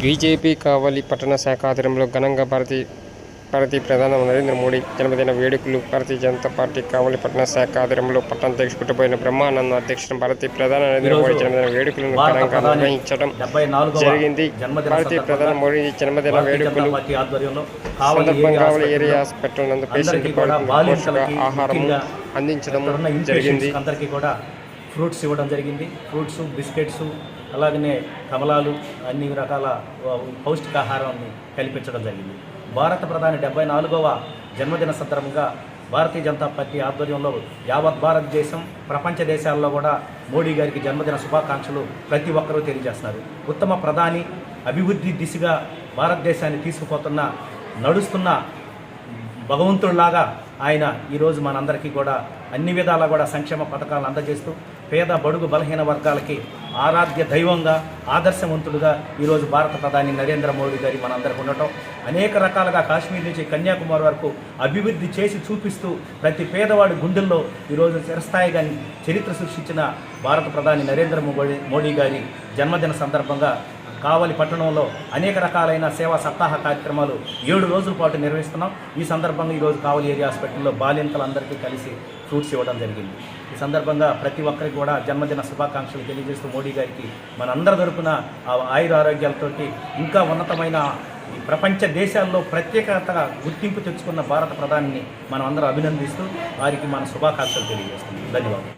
BJP కావలి పట్టణ శాఖ ఆధ్వర్యంలో ఘనంగా భారతీ భారతీయ ప్రధాని నరేంద్ర మోడీ జన్మదిన వేడుకలు భారతీయ జనతా పార్టీ కావలి పట్టణ శాఖ ఆధ్వర్యంలో పట్టణ అధ్యక్షుడు పుట్టబోయిన బ్రహ్మానంద అధ్యక్షుడు భారతీయ ప్రధాని నరేంద్ర మోడీ జన్మదిన వేడుకలను ఘనంగా నిర్వహించడం జరిగింది. భారతీయ ప్రధాని మోడీ జన్మదిన వేడుకలు సందర్భంగా కావలి ఏరియా హాస్పిటల్ నందు పేషెంట్ పోషక ఆహారం అందించడం జరిగింది. ఇన్పేషెంట్స్ అందరికీ కూడా ఫ్రూట్స్ ఇవ్వడం జరిగింది. ఫ్రూట్స్ బిస్కెట్స్ అలాగనే కమలాలు అన్ని రకాల పౌష్టికాహారాన్ని కల్పించడం జరిగింది. భారత ప్రధాని డెబ్బై నాలుగవ జన్మదిన సందర్భంగా భారతీయ జనతా పార్టీ ఆధ్వర్యంలో యావత్ భారతదేశం ప్రపంచ దేశాల్లో కూడా మోడీ గారికి జన్మదిన శుభాకాంక్షలు ప్రతి ఒక్కరూ తెలియజేస్తున్నారు. ఉత్తమ ప్రధాని అభివృద్ధి దిశగా భారతదేశాన్ని తీసుకుపోతున్న నడుస్తున్న భగవంతుడిలాగా ఆయన ఈరోజు మనందరికీ కూడా అన్ని విధాలా కూడా సంక్షేమ పథకాలను అందజేస్తూ పేద బడుగు బలహీన వర్గాలకి ఆరాధ్య దైవంగా ఆదర్శవంతుడుగా ఈరోజు భారత ప్రధాని నరేంద్ర మోడీ గారి మనందరికి ఉండటం అనేక రకాలుగా కాశ్మీర్ నుంచి కన్యాకుమారి వరకు అభివృద్ధి చేసి చూపిస్తూ ప్రతి పేదవాడి గుండెల్లో ఈరోజు చిరస్థాయిగా చరిత్ర సృష్టించిన భారత ప్రధాని నరేంద్ర మోడీ మోడీ గారి జన్మదిన సందర్భంగా కావలి పట్టణంలో అనేక రకాలైన సేవా సప్తాహ కార్యక్రమాలు ఏడు రోజుల పాటు నిర్వహిస్తున్నాం. ఈ సందర్భంగా ఈరోజు కావలి ఏరియా హాస్పిటల్లో బాలింతలందరికీ కలిసి ఫ్రూట్స్ ఇవ్వడం జరిగింది. ఈ సందర్భంగా ప్రతి ఒక్కరికి కూడా జన్మదిన శుభాకాంక్షలు తెలియజేస్తూ మోడీ గారికి మనందరి తరపున ఆ ఆయుర ఆరోగ్యాలతోటి ఇంకా ఉన్నతమైన ఈ ప్రపంచ దేశాల్లో ప్రత్యేకతగా గుర్తింపు తెచ్చుకున్న భారత ప్రధానిని మనం అందరూ అభినందిస్తూ వారికి మన శుభాకాంక్షలు తెలియజేస్తున్నాం. ధన్యవాదాలు.